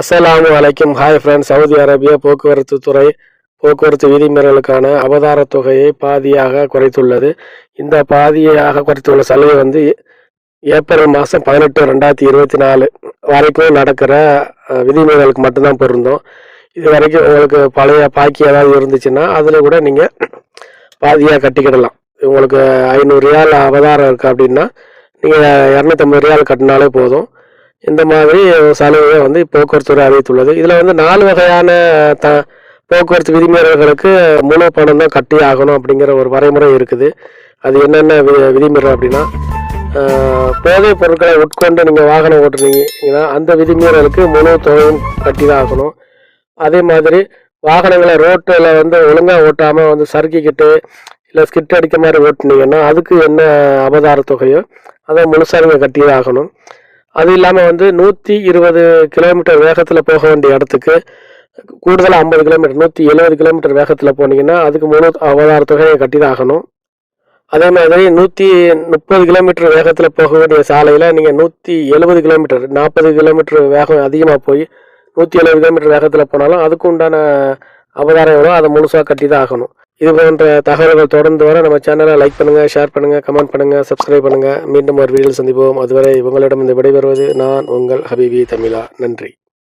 அஸ்ஸலாமு அலைக்கும். Hi friends Saudi Arabia போக்குவரத்து துறை போக்குவரத்து விதிமீறலுக்கான அவதார தொகையை பாதியாக குறைத்துள்ளது. இந்த பாதியாக குறைத்துள்ள சலுகை வந்து ஏப்ரல் மாதம் பதினெட்டு ரெண்டாயிரத்தி இருபத்தி நாலு வரைக்கும் நடக்கிற விதிமுறைகளுக்கு விதிமீறலுக்கு மட்டும்தான் பொருந்தோம். இது வரைக்கும் உங்களுக்கு பழைய பாக்கி ஏதாவது இருந்துச்சுன்னா அதில் கூட நீங்கள் பாதியாக கட்டிக்கிடலாம். உங்களுக்கு ஐநூறு ரியால் அவதாரம் இருக்குது அப்படின்னா நீங்கள் இரநூத்தம்பது ரியால் கட்டினாலே போதும். இந்த மாதிரி சலுகையை வந்து போக்குவரத்துறை அறிவித்துள்ளது. இதில் வந்து நாலு வகையான த போக்குவரத்து விதிமீறல்களுக்கு முழு பணம் தான் கட்டி ஆகணும் அப்படிங்கிற ஒரு வரைமுறை இருக்குது. அது என்னென்ன வி விதிமீறல் அப்படின்னா போதைப் பொருட்களை உட்கொண்டு நீங்கள் வாகனம் ஓட்டுனீங்கன்னா அந்த விதிமீறலுக்கு முழு தொகையும் கட்டி தான் ஆகணும். அதே மாதிரி வாகனங்களை ரோட்டில் வந்து ஒழுங்காக ஓட்டாமல் வந்து சறுக்கிக்கிட்டு இல்லை ஸ்கிட் அடிக்க மாதிரி ஓட்டுனீங்கன்னா அதுக்கு என்ன அபதார தொகையோ அதை முழுசாக நீங்கள் கட்டி ஆகணும். அது இல்லாமல் வந்து நூற்றி இருபது கிலோமீட்டர் வேகத்தில் போக வேண்டிய இடத்துக்கு கூடுதலாக ஐம்பது கிலோமீட்டர் நூற்றி எழுபது கிலோமீட்டர் வேகத்தில் போனீங்கன்னா அதுக்கு முழு அவதார தொகையை கட்டி தான் ஆகணும். அதே மாதிரி நூற்றி முப்பது கிலோமீட்டர் வேகத்தில் போக வேண்டிய சாலையில் நீங்கள் நூற்றி எழுபது கிலோமீட்டர் நாற்பது கிலோமீட்டர் வேகம் அதிகமாக போய் நூற்றி எழுபது கிலோமீட்டர் வேகத்தில் போனாலும் அதுக்கு உண்டான அவதாரம் எவ்வளோ அதை முழுசாக கட்டி தான் ஆகணும். இது போன்ற தகவல்கள் தொடர்ந்து வர நம்ம சேனலை லைக் பண்ணுங்கள் ஷேர் பண்ணுங்கள் கமெண்ட் பண்ணுங்கள் சப்ஸ்கிரைப் பண்ணுங்கள் மீண்டும் ஒரு வீடியோ சந்திப்போம். அதுவரை உங்களிடம் இந்த விடைபெறுவது நான் உங்கள் ஹபீபி தமிழா. நன்றி.